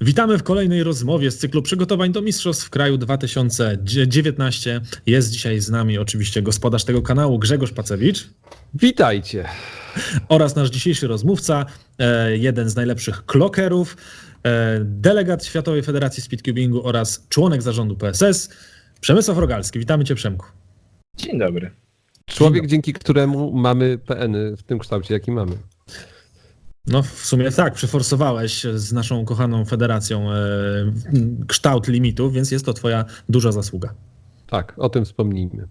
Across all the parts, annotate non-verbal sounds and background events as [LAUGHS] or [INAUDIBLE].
Witamy w kolejnej rozmowie z cyklu przygotowań do Mistrzostw Kraju 2019. Jest dzisiaj z nami oczywiście gospodarz tego kanału Grzegorz Pacewicz Witajcie. oraz nasz dzisiejszy rozmówca, e, jeden z najlepszych klokerów, e, delegat Światowej Federacji Speedcubingu oraz członek zarządu PSS, Przemysław Rogalski. Witamy Cię Przemku. Dzień dobry. Człowiek, dzięki któremu mamy PN w tym kształcie, jaki mamy. No w sumie tak, przeforsowałeś z naszą kochaną federacją e, kształt limitów, więc jest to Twoja duża zasługa. Tak, o tym wspomnijmy.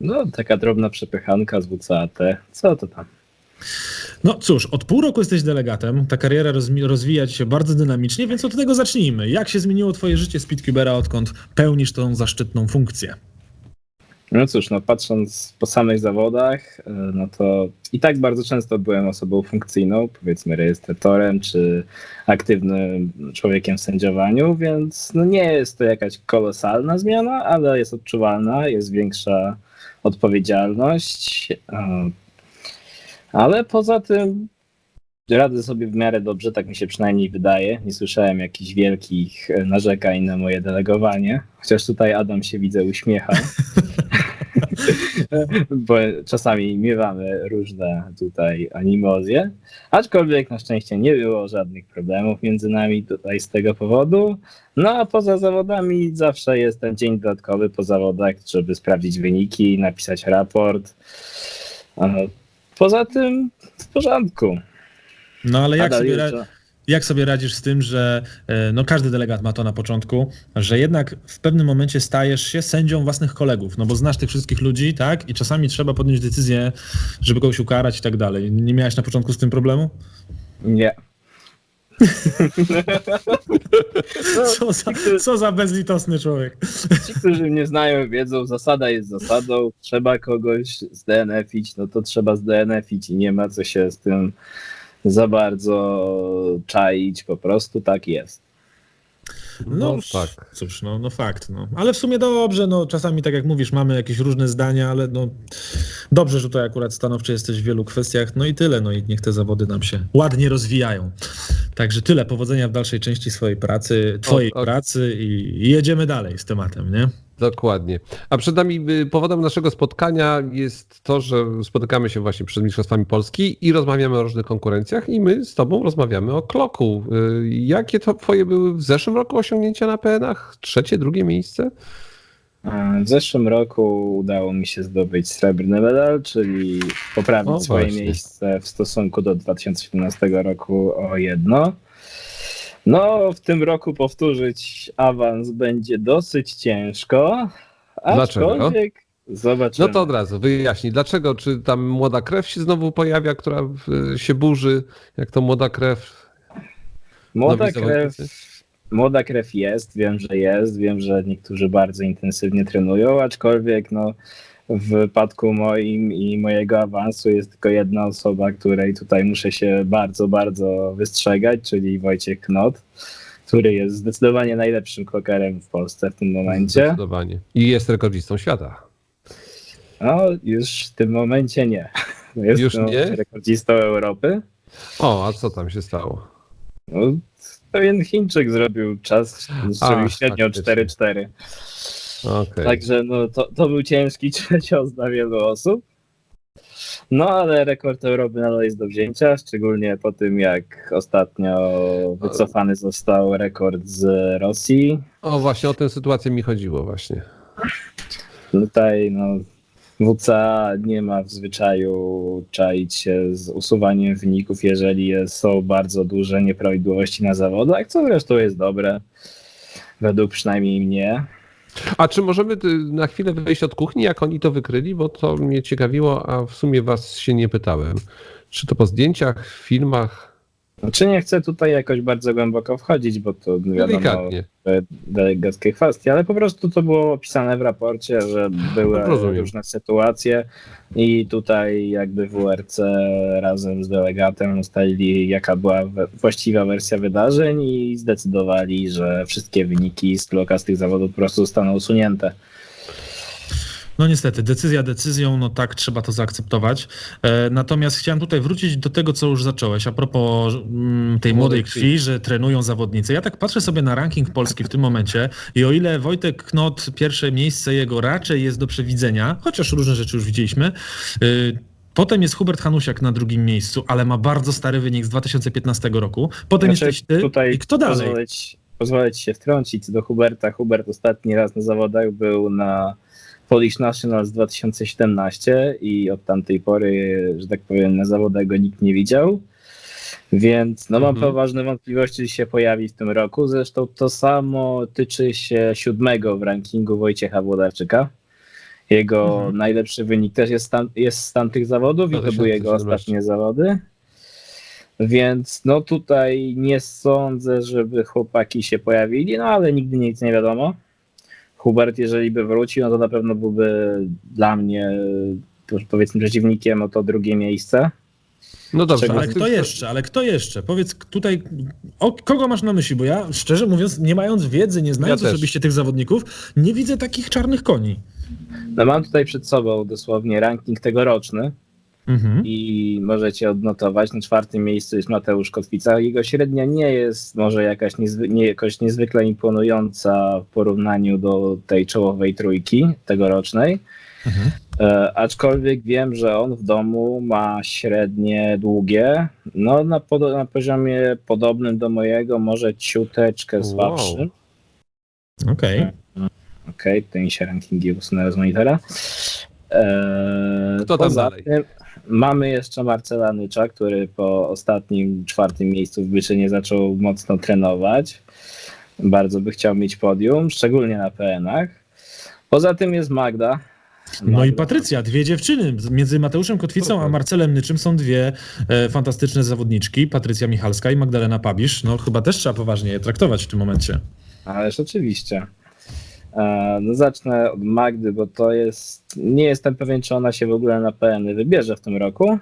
No, taka drobna przepychanka z WCAT. Co to tam? No cóż, od pół roku jesteś delegatem, ta kariera rozmi- rozwija ci się bardzo dynamicznie, więc od tego zacznijmy. Jak się zmieniło twoje życie Speedcubera, odkąd pełnisz tą zaszczytną funkcję? No cóż, no patrząc po samych zawodach, e, no to i tak bardzo często byłem osobą funkcyjną, powiedzmy rejestratorem czy aktywnym człowiekiem w sędziowaniu, więc no nie jest to jakaś kolosalna zmiana, ale jest odczuwalna, jest większa odpowiedzialność. e, Ale poza tym radzę sobie w miarę dobrze, tak mi się przynajmniej wydaje. Nie słyszałem jakichś wielkich e, narzekań na moje delegowanie, chociaż tutaj Adam się widzę uśmiecha. [LAUGHS] Bo czasami miewamy różne tutaj animozje, aczkolwiek na szczęście nie było żadnych problemów między nami tutaj z tego powodu. No a poza zawodami zawsze jest ten dzień dodatkowy po zawodach, żeby sprawdzić wyniki, napisać raport. Poza tym w porządku. No ale jak Nadal sobie. Jak sobie radzisz z tym, że e, no każdy delegat ma to na początku, że jednak w pewnym momencie stajesz się sędzią własnych kolegów, no bo znasz tych wszystkich ludzi, tak? I czasami trzeba podjąć decyzję, żeby kogoś ukarać i tak dalej. Nie miałeś na początku z tym problemu? Nie. [LAUGHS] Co za, co za bezlitosny człowiek. Ci, którzy mnie znają, wiedzą, zasada jest zasadą. Trzeba kogoś zdNF-ić, no to trzeba zdNF-ić i nie ma co się z tym za bardzo czaić. Po prostu tak jest. No, tak. Cóż, no, no fakt. No. Ale w sumie dobrze, no czasami tak jak mówisz, mamy jakieś różne zdania, ale no dobrze, że tutaj akurat stanowczy jesteś w wielu kwestiach, no i tyle, no i niech te zawody nam się ładnie rozwijają. Także tyle, powodzenia w dalszej części swojej pracy, twojej O, o. pracy i, i jedziemy dalej z tematem, nie? Dokładnie. A przed nami y, powodem naszego spotkania jest to, że spotykamy się właśnie przed Mistrzostwami Polski i rozmawiamy o różnych konkurencjach i my z tobą rozmawiamy o kloku. Y, Jakie to twoje były w zeszłym roku osiągnięcia na PN-ach? Trzecie, drugie miejsce? W zeszłym roku udało mi się zdobyć srebrny medal, czyli poprawić O, swoje właśnie. miejsce w stosunku do 2017 roku o jedno. No, w tym roku powtórzyć awans będzie dosyć ciężko. Dlaczego? Zobaczymy. No to od razu wyjaśnij, dlaczego? Czy tam młoda krew się znowu pojawia, która y, się burzy, jak to młoda krew? Młoda krew, młoda krew jest, wiem, że jest, wiem, że niektórzy bardzo intensywnie trenują, aczkolwiek no, w wypadku moim i mojego awansu jest tylko jedna osoba, której tutaj muszę się bardzo, bardzo wystrzegać, czyli Wojciech Knot, który jest zdecydowanie najlepszym klokerem w Polsce w tym momencie. Zdecydowanie. I jest rekordzistą świata. No, już w tym momencie nie. [LAUGHS] Jest Już no, nie? rekordzistą Europy. O, a co tam się stało? No, pewien Chińczyk zrobił czas, zrobił średnio faktycznie. 4-4. Okej. Także no, to, to był ciężki cios dla wielu osób. No ale rekord Europy nadal jest do wzięcia, szczególnie po tym jak ostatnio wycofany został rekord z Rosji. O, właśnie o tę sytuację mi chodziło właśnie. Tutaj no, WCA nie ma w zwyczaju czaić się z usuwaniem wyników, jeżeli są bardzo duże nieprawidłowości na zawodach, co zresztą jest dobre, według przynajmniej mnie. A czy możemy y, na chwilę wyjść od kuchni, jak oni to wykryli? Bo to mnie ciekawiło, a w sumie was się nie pytałem. Czy to po zdjęciach, filmach? Czy nie chcę tutaj jakoś bardzo głęboko wchodzić, bo to wiadomo, delegackie kwestie, ale po prostu to było opisane w raporcie, że były [LAUGHS] Rozumiem. różne sytuacje i tutaj jakby WRC razem z delegatem ustalili jaka była właściwa wersja wydarzeń i zdecydowali, że wszystkie wyniki z kloka z tych zawodów po prostu zostaną usunięte. No niestety, decyzja decyzją, no tak, trzeba to zaakceptować. E, natomiast chciałem tutaj wrócić do tego, co już zacząłeś, a propos mm, tej młodej krwi, że trenują zawodnicy. Ja tak patrzę sobie na ranking Polski w tym momencie i o ile Wojtek Knot, pierwsze miejsce jego raczej jest do przewidzenia, chociaż różne rzeczy już widzieliśmy, y, Potem jest Hubert Hanusiak na drugim miejscu, ale ma bardzo stary wynik z 2015 roku. Potem Znaczy, jesteś ty tutaj i kto dalej? Pozwolę ci, pozwolę ci się wtrącić do Huberta. Hubert ostatni raz na zawodach był na Polish Nationals 2017 i od tamtej pory, że tak powiem, na zawodach go nikt nie widział. Więc no, mam Mhm. poważne wątpliwości, że się pojawi w tym roku. Zresztą to samo tyczy się siódmego w rankingu Wojciecha Włodarczyka. Jego Mhm. najlepszy wynik też jest, tam, jest z tamtych zawodów i to były jego 2017. ostatnie zawody. Więc no tutaj nie sądzę, żeby chłopaki się pojawili, no ale nigdy nic nie wiadomo. Hubert, jeżeli by wrócił, no to na pewno byłby dla mnie e, powiedzmy przeciwnikiem o to drugie miejsce. No dobrze, Czego- Ale kto jeszcze? Ale kto jeszcze? Powiedz tutaj, o, kogo masz na myśli? Bo ja szczerze mówiąc, nie mając wiedzy, nie znając Ja osobiście tych zawodników, nie widzę takich czarnych koni. No mam tutaj przed sobą dosłownie ranking tegoroczny Mhm. i możecie odnotować. Na czwartym miejscu jest Mateusz Kotwica. Jego średnia nie jest może jakaś niezwy- nie, jakoś niezwykle imponująca w porównaniu do tej czołowej trójki tegorocznej. Mhm. E, aczkolwiek wiem, że on w domu ma średnie długie, no na, na poziomie podobnym do mojego, może ciuteczkę słabszym. Okej. Okej, tutaj mi się rankingi usunęły z monitora. Eee, Kto tam poza dalej? Tym mamy jeszcze Marcela Nycza, który po ostatnim, czwartym miejscu w Byczynie zaczął mocno trenować. Bardzo by chciał mieć podium, szczególnie na PN-ach. Poza tym jest Magda. No i Patrycja, dwie dziewczyny. Między Mateuszem Kotwicą a Marcelem Nyczym są dwie e, fantastyczne zawodniczki. Patrycja Michalska i Magdalena Pabisz. No chyba też trzeba poważnie je traktować w tym momencie. Ależ oczywiście. E, No zacznę od Magdy, bo to jest. Nie jestem pewien, czy ona się w ogóle na PN wybierze w tym roku.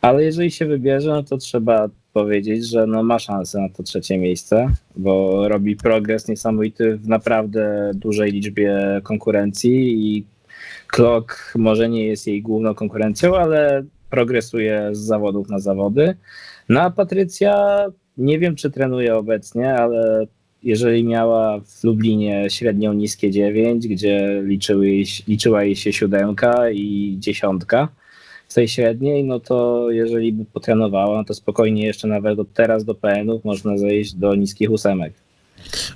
Ale jeżeli się wybierze, no to trzeba powiedzieć, że no ma szansę na to trzecie miejsce, bo robi progres niesamowity w naprawdę dużej liczbie konkurencji i Klok może nie jest jej główną konkurencją, ale progresuje z zawodów na zawody. No a Patrycja nie wiem, czy trenuje obecnie, ale jeżeli miała w Lublinie średnią niskie 9, gdzie liczyły liczyła jej się siódemka i dziesiątka w tej średniej, no to jeżeli by potrenowała, no to spokojnie jeszcze nawet od teraz do PN-ów można zejść do niskich ósemek.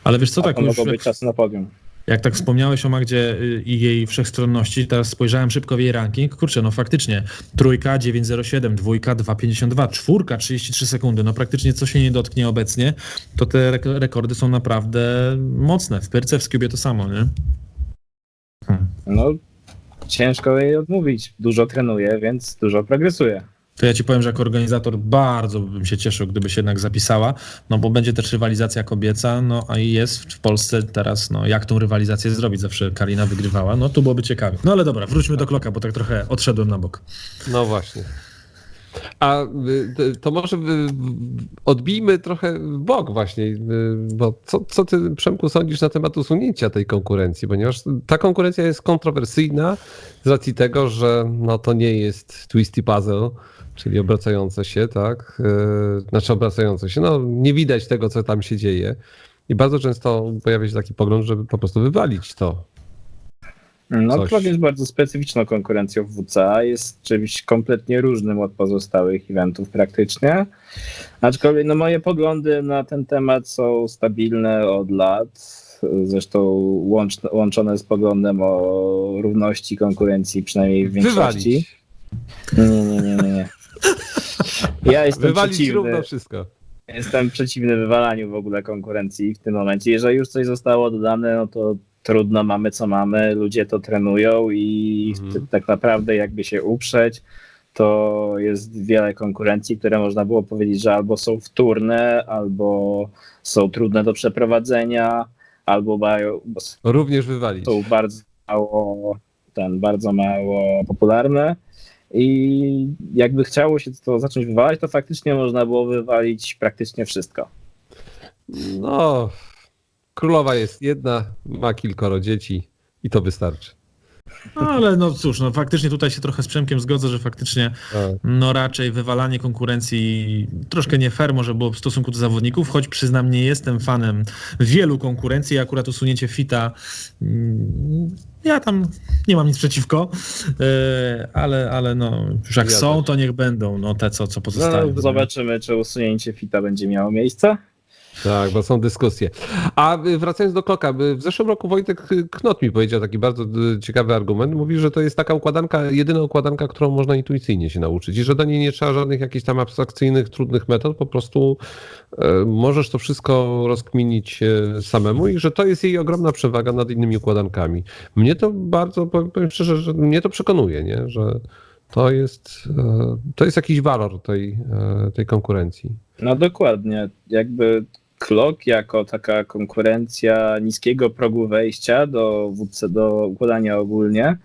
Ale wiesz co, A tak już jak, być czas na podium. Jak tak wspomniałeś o Magdzie y, i jej wszechstronności, teraz spojrzałem szybko w jej ranking. Kurczę, no faktycznie. Trójka 9,07, dwójka 2,52, czwórka 33 sekundy. No praktycznie co się nie dotknie obecnie, to te rek- rekordy są naprawdę mocne. W Pyrce, w Skubie to samo, nie? Hmm. No ciężko jej odmówić. Dużo trenuje, więc dużo progresuje. To ja ci powiem, że jako organizator bardzo bym się cieszył, gdyby się jednak zapisała, no bo będzie też rywalizacja kobieca, no a jest w Polsce teraz, no jak tą rywalizację zrobić? Zawsze Karina wygrywała, no tu byłoby ciekawie. No ale dobra, wróćmy do Kloka, bo tak trochę odszedłem na bok. No właśnie. A y, to- może y, odbijmy trochę bok właśnie, y, bo co, co ty Przemku sądzisz na temat usunięcia tej konkurencji, ponieważ ta konkurencja jest kontrowersyjna z racji tego, że no to nie jest twisty puzzle, czyli obracające się, tak? Y, Znaczy obracające się, no nie widać tego, co tam się dzieje. I bardzo często pojawia się taki pogląd, żeby po prostu wywalić to. No, Coś. Jest bardzo specyficzną konkurencją w WCA, jest czymś kompletnie różnym od pozostałych eventów praktycznie. Aczkolwiek no, moje poglądy na ten temat są stabilne od lat. Zresztą łącz, łączone z poglądem o równości konkurencji, przynajmniej w większości. Wywalić. Nie, nie, nie, nie. Ja jestem Wywalić przeciwny. równo wszystko. Jestem przeciwny wywalaniu w ogóle konkurencji w tym momencie. Jeżeli już coś zostało dodane, no to trudno, mamy co mamy, ludzie to trenują i Mhm. tak naprawdę jakby się uprzeć, to jest wiele konkurencji, które można było powiedzieć, że albo są wtórne, albo są trudne do przeprowadzenia, albo mają, Również wywalić. są bardzo mało, ten, bardzo mało popularne. I jakby chciało się to zacząć wywalać, to faktycznie można było wywalić praktycznie wszystko. No, królowa jest jedna, ma kilkoro dzieci i to wystarczy. No, ale no cóż, no faktycznie tutaj się trochę z Przemkiem zgodzę, że faktycznie Tak. no raczej wywalanie konkurencji troszkę nie fair może było w stosunku do zawodników, choć przyznam nie jestem fanem wielu konkurencji, akurat usunięcie fita mm, ja tam nie mam nic przeciwko, e, ale, ale no już jak Ja są, też. to niech będą no te co, co pozostają. No, zobaczymy, czy usunięcie fita będzie miało miejsce. Tak, bo są dyskusje. A y, wracając do Kloka, y, w zeszłym roku Wojtek y, Knot mi powiedział taki bardzo ciekawy argument. Mówi, że to jest taka układanka, jedyna układanka, którą można intuicyjnie się nauczyć i że do niej nie trzeba żadnych jakichś tam abstrakcyjnych, trudnych metod, po prostu e, możesz to wszystko rozkminić e, samemu i że to jest jej ogromna przewaga nad innymi układankami. Mnie to bardzo, powiem szczerze, że mnie to przekonuje, nie? że to jest, e, to jest jakiś walor tej, tej konkurencji. No dokładnie. Jakby Clock jako taka konkurencja niskiego progu wejścia do WC, do układania ogólnie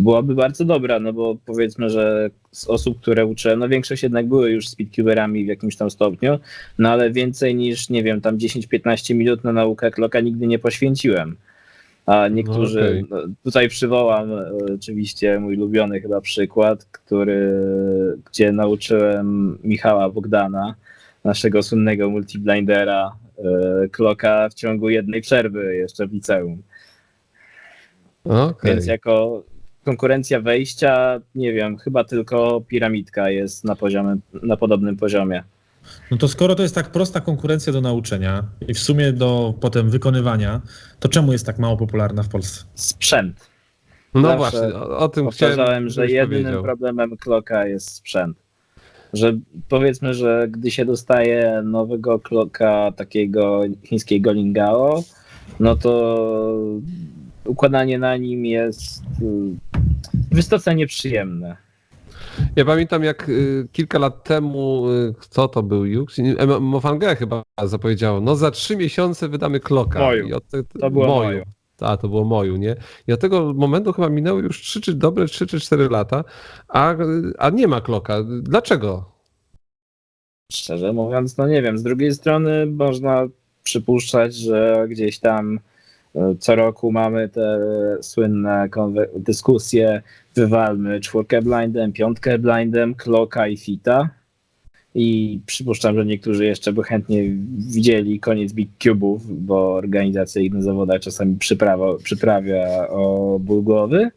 byłaby bardzo dobra, no bo powiedzmy, że z osób, które uczyłem, no większość jednak były już speedcuberami w jakimś tam stopniu, no ale więcej niż, nie wiem, tam 10-15 minut na naukę Clocka nigdy nie poświęciłem. A niektórzy, okej. no, tutaj przywołam e, oczywiście mój ulubiony chyba przykład, który, gdzie nauczyłem Michała Bogdana, naszego słynnego multiblindera, e, Kloka w ciągu jednej przerwy jeszcze w liceum. Okay. Więc jako konkurencja wejścia, nie wiem, chyba tylko piramidka jest na poziomie, na podobnym poziomie. No to skoro to jest tak prosta konkurencja do nauczenia i w sumie do potem wykonywania, to czemu jest tak mało popularna w Polsce? Sprzęt. No Zawsze właśnie, o, o tym chciałem, Powtarzałem, że jedynym powiedział. problemem Kloka jest sprzęt. Że powiedzmy, że gdy się dostaje nowego Kloka takiego chińskiego Lingao, no to układanie na nim jest y, wysoce nieprzyjemne. Ja pamiętam jak y, kilka lat temu, y, co to był Jux? E, Mofangę chyba zapowiedziało, no za trzy miesiące wydamy kloka. Moju. I od To było moju. Moju. A, to było moju, nie? I od tego momentu chyba minęły już 3 czy dobre 3 czy 4 lata, a, a nie ma kloka. Dlaczego? Szczerze mówiąc, no nie wiem. Z drugiej strony można przypuszczać, że gdzieś tam e, co roku mamy te słynne dyskusje, wywalmy czwórkę blindem, piątkę blindem, kloka i fita. I przypuszczam, że niektórzy jeszcze by chętnie widzieli koniec Big Cube'ów, bo organizacja innych zawodach czasami przyprawa, przyprawia o ból głowy.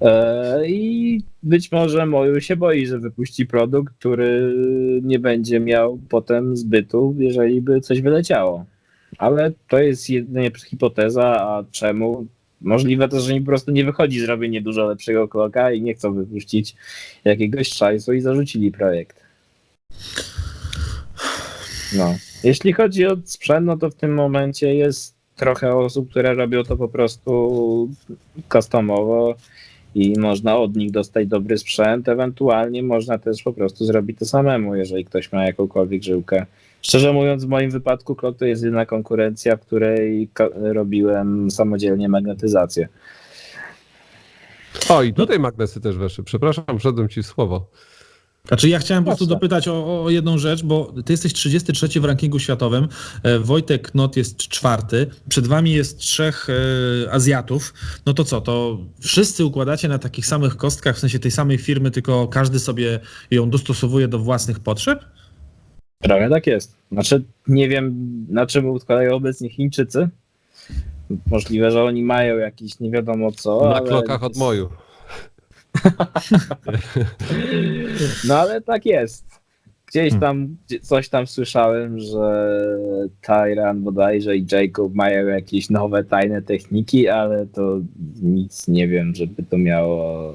E, I być może Moju się boi, że wypuści produkt, który nie będzie miał potem zbytu, jeżeli by coś wyleciało. Ale to jest jedynie hipoteza, a czemu? Możliwe też, że mi po prostu nie wychodzi zrobienie dużo lepszego kloka i nie chcą wypuścić jakiegoś szajsu i zarzucili projekt. No. Jeśli chodzi o sprzęt, no to w tym momencie jest trochę osób, które robią to po prostu customowo i można od nich dostać dobry sprzęt. Ewentualnie można też po prostu zrobić to samemu, jeżeli ktoś ma jakąkolwiek żyłkę. Szczerze mówiąc, w moim wypadku Klok to jest jedyna konkurencja, w której robiłem samodzielnie magnetyzację. O, i tutaj magnesy też weszły. Przepraszam, wszedłem ci w słowo. Znaczy ja chciałem po prostu dopytać o, o jedną rzecz, bo ty jesteś 33 w rankingu światowym, e, Wojtek Knot jest czwarty, przed wami jest trzech e, Azjatów, no to co, to wszyscy układacie na takich samych kostkach, w sensie tej samej firmy, tylko każdy sobie ją dostosowuje do własnych potrzeb? Trochę tak jest. Znaczy, nie wiem, na czym układają obecnie Chińczycy. Możliwe, że oni mają jakieś nie wiadomo co. Na ale... klokach od moju. No ale tak jest. Gdzieś Hmm. tam, coś tam słyszałem, że Tyran bodajże i Jacob mają jakieś nowe tajne techniki, ale to nic nie wiem, żeby to miało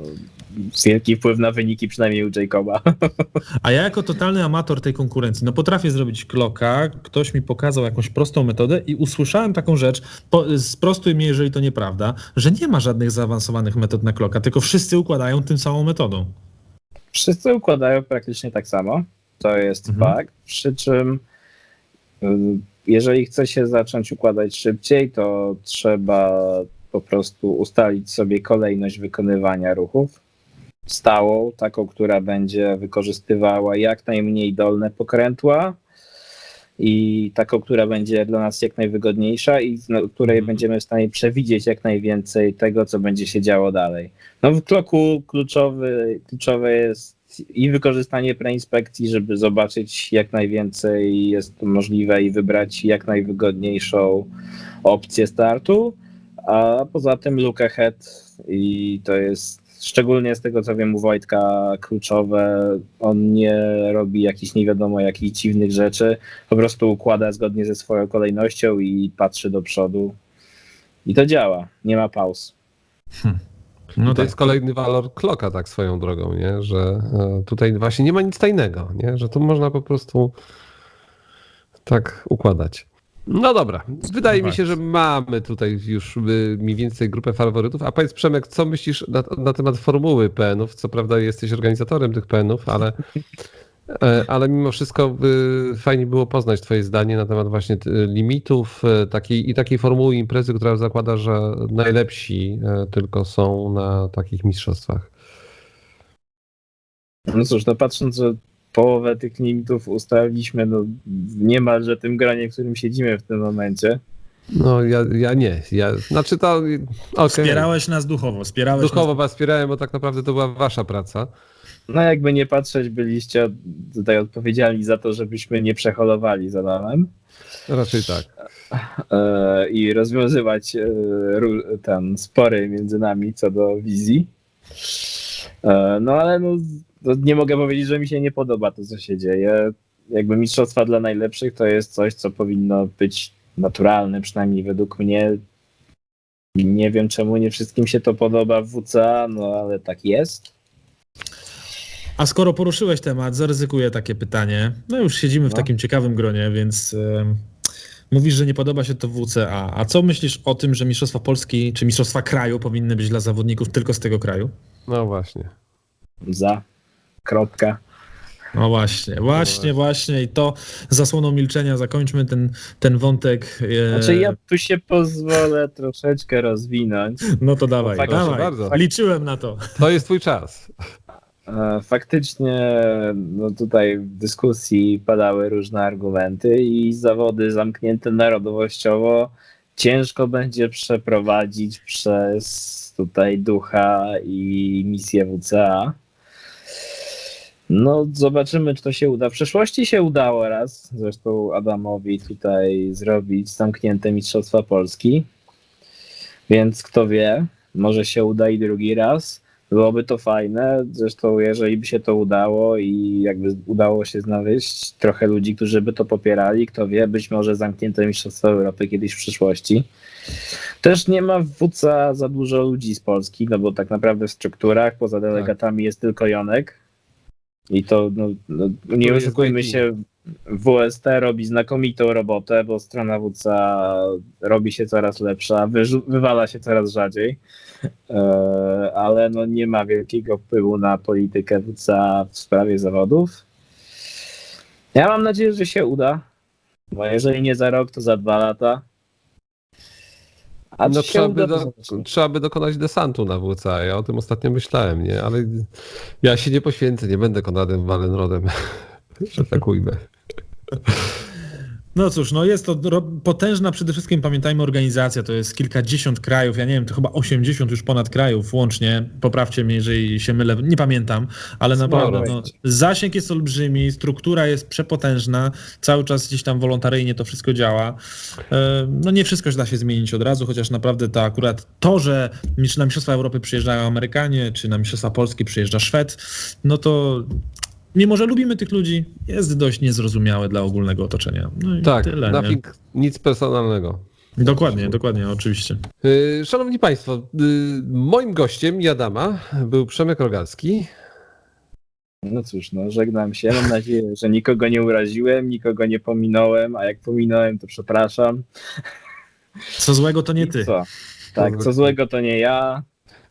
wielki wpływ na wyniki, przynajmniej u Jacoba. [LAUGHS] A ja jako totalny amator tej konkurencji, no potrafię zrobić kloka, ktoś mi pokazał jakąś prostą metodę i usłyszałem taką rzecz, po, sprostuj mnie, jeżeli to nieprawda, że nie ma żadnych zaawansowanych metod na kloka, tylko wszyscy układają tym samą metodą. Wszyscy układają praktycznie tak samo. To jest Mhm. fakt. Przy czym, y, jeżeli chce się zacząć układać szybciej, to trzeba po prostu ustalić sobie kolejność wykonywania ruchów. Stałą, taką, która będzie wykorzystywała jak najmniej dolne pokrętła i taką, która będzie dla nas jak najwygodniejsza i no, której Mhm. będziemy w stanie przewidzieć jak najwięcej tego, co będzie się działo dalej. No w kloku kluczowy, kluczowe jest i wykorzystanie preinspekcji, żeby zobaczyć jak najwięcej jest możliwe i wybrać jak najwygodniejszą opcję startu, a poza tym look ahead i to jest szczególnie z tego co wiem u Wojtka kluczowe, on nie robi jakichś nie wiadomo jakich dziwnych rzeczy, po prostu układa zgodnie ze swoją kolejnością i patrzy do przodu i to działa, nie ma pauz. No to jest kolejny walor kloka tak swoją drogą, nie? że e, tutaj właśnie nie ma nic tajnego, nie? że to można po prostu tak układać. No dobra, wydaje mi się, że mamy tutaj już y, mniej więcej grupę faworytów. A powiedz Przemek, co myślisz na, na temat formuły PN-ów? Co prawda jesteś organizatorem tych PN-ów, ale, e, ale mimo wszystko y, fajnie było poznać twoje zdanie na temat właśnie y, limitów takiej, i takiej formuły imprezy, która zakłada, że najlepsi y, tylko są na takich mistrzostwach. No cóż, no patrząc, że połowę tych limitów ustaliliśmy no, w niemalże tym gronie, w którym siedzimy w tym momencie, No ja, ja nie. Ja, znaczy to. Okay. Wspierałeś nas duchowo, wspierałeś Duchowo was wspierałem, bo tak naprawdę to była wasza praca. no jakby nie patrzeć, byliście tutaj odpowiedzialni za to, żebyśmy nie przeholowali za. Raczej tak. e, i rozwiązywać e, ten spory między nami co do wizji. E, no ale no, nie mogę powiedzieć, że mi się nie podoba to, co się dzieje. Jakby mistrzostwa dla najlepszych to jest coś, co powinno być naturalne, przynajmniej według mnie. Nie wiem, czemu nie wszystkim się to podoba w WCA, no ale tak jest. A skoro poruszyłeś temat, zaryzykuję takie pytanie. No już siedzimy w No. takim ciekawym gronie, więc em, mówisz, że nie podoba się to WCA. A co myślisz o tym, że Mistrzostwa Polski czy Mistrzostwa Kraju powinny być dla zawodników tylko z tego kraju? No właśnie. Za. Kropka. No właśnie, właśnie, właśnie. I to zasłoną milczenia zakończmy ten, ten wątek. e, Znaczy ja tu się pozwolę troszeczkę rozwinąć. No to dawaj, Proszę dawaj. bardzo. Liczyłem na to. To jest twój czas. E, Faktycznie no tutaj w dyskusji padały różne argumenty i zawody zamknięte narodowościowo ciężko będzie przeprowadzić przez tutaj ducha i misję WCA. No zobaczymy, czy to się uda. W przeszłości się udało raz, zresztą Adamowi tutaj zrobić zamknięte Mistrzostwa Polski. Więc kto wie, może się uda i drugi raz. Byłoby to fajne. Zresztą, jeżeli by się to udało i jakby udało się znaleźć trochę ludzi, którzy by to popierali, kto wie, być może zamknięte Mistrzostwa Europy kiedyś w przyszłości. Też nie ma w WCA za dużo ludzi z Polski, no bo tak naprawdę w strukturach poza delegatami jest tylko Jonek. I to, no, no nie oszukujmy się, WST robi znakomitą robotę, bo strona WCA robi się coraz lepsza, wywala się coraz rzadziej, e, ale no nie ma wielkiego wpływu na politykę WCA w sprawie zawodów. Ja mam nadzieję, że się uda, bo jeżeli nie za rok, to za dwa lata. A No trzeba by, do, trzeba by dokonać desantu na WCA. Ja o tym ostatnio myślałem, nie? Ale ja się nie poświęcę, nie będę Konradem [LAUGHS] tak ujmę. No cóż, no jest to potężna przede wszystkim, pamiętajmy, organizacja, to jest kilkadziesiąt krajów, ja nie wiem, to chyba 80 już ponad krajów łącznie, poprawcie mnie, jeżeli się mylę, nie pamiętam, ale naprawdę no, zasięg jest olbrzymi, struktura jest przepotężna, cały czas gdzieś tam wolontaryjnie to wszystko działa. E, No nie wszystko się da się zmienić od razu, chociaż naprawdę to akurat to, że mistrz- na Mistrzostwa Europy przyjeżdżają Amerykanie, czy na Mistrzostwa Polski przyjeżdża Szwed, no to mimo, że lubimy tych ludzi, jest dość niezrozumiałe dla ogólnego otoczenia. No i Tak, tyle, nie? nothing, nic personalnego. Dokładnie, dokładnie, oczywiście. Yy, Szanowni Państwo, yy, moim gościem Jadama był Przemek Rogalski. No cóż, no żegnam się. Mam nadzieję, że nikogo nie uraziłem, nikogo nie pominąłem, a jak pominąłem, to przepraszam. Co złego to nie ty. Co? Tak, co złego to nie ja.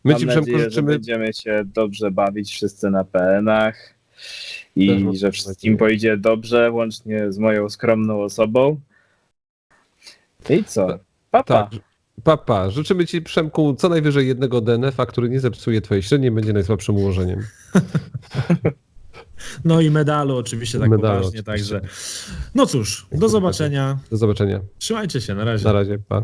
My Mam Ci Przemku nadzieję, że życzymy będziemy się dobrze bawić wszyscy na PN-ach i że wszystkim pójdzie dobrze, łącznie z moją skromną osobą. I co? Papa. Tak. Papa, życzymy Ci Przemku co najwyżej jednego DNF-a, który nie zepsuje Twojej średniej, będzie najsłabszym ułożeniem. [LAUGHS] No i medalu oczywiście tak Medalu poważnie, oczywiście. także no cóż, do zobaczenia. Do zobaczenia. Trzymajcie się, na razie. Na razie. Pa.